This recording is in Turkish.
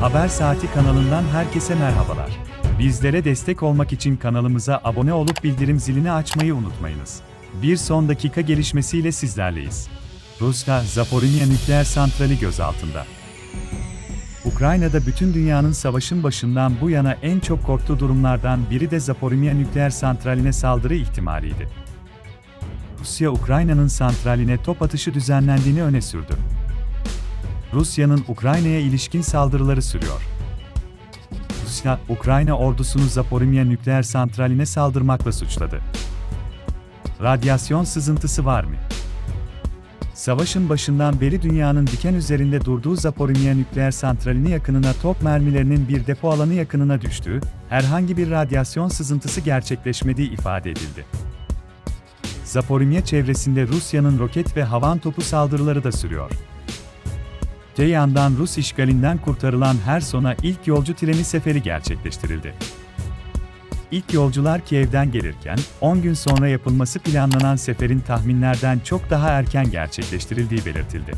Haber Saati kanalından herkese merhabalar. Bizlere destek olmak için kanalımıza abone olup bildirim zilini açmayı unutmayınız. Bir son dakika gelişmesiyle sizlerleyiz. Rusya, Zaporizhia nükleer santrali gözaltında. Ukrayna'da bütün dünyanın savaşın başından bu yana en çok korktuğu durumlardan biri de Zaporizhia nükleer santraline saldırı ihtimaliydi. Rusya, Ukrayna'nın santraline top atışı düzenlendiğini öne sürdü. Rusya'nın Ukrayna'ya ilişkin saldırıları sürüyor. Rusya, Ukrayna ordusunu Zaporizhia nükleer santraline saldırmakla suçladı. Radyasyon sızıntısı var mı? Savaşın başından beri dünyanın diken üzerinde durduğu Zaporizhia nükleer santralini yakınına top mermilerinin bir depo alanı yakınına düştüğü, herhangi bir radyasyon sızıntısı gerçekleşmediği ifade edildi. Zaporizhia çevresinde Rusya'nın roket ve havan topu saldırıları da sürüyor. Öte yandan Rus işgalinden kurtarılan Herson'a ilk yolcu treni seferi gerçekleştirildi. İlk yolcular Kiev'den gelirken, 10 gün sonra yapılması planlanan seferin tahminlerden çok daha erken gerçekleştirildiği belirtildi.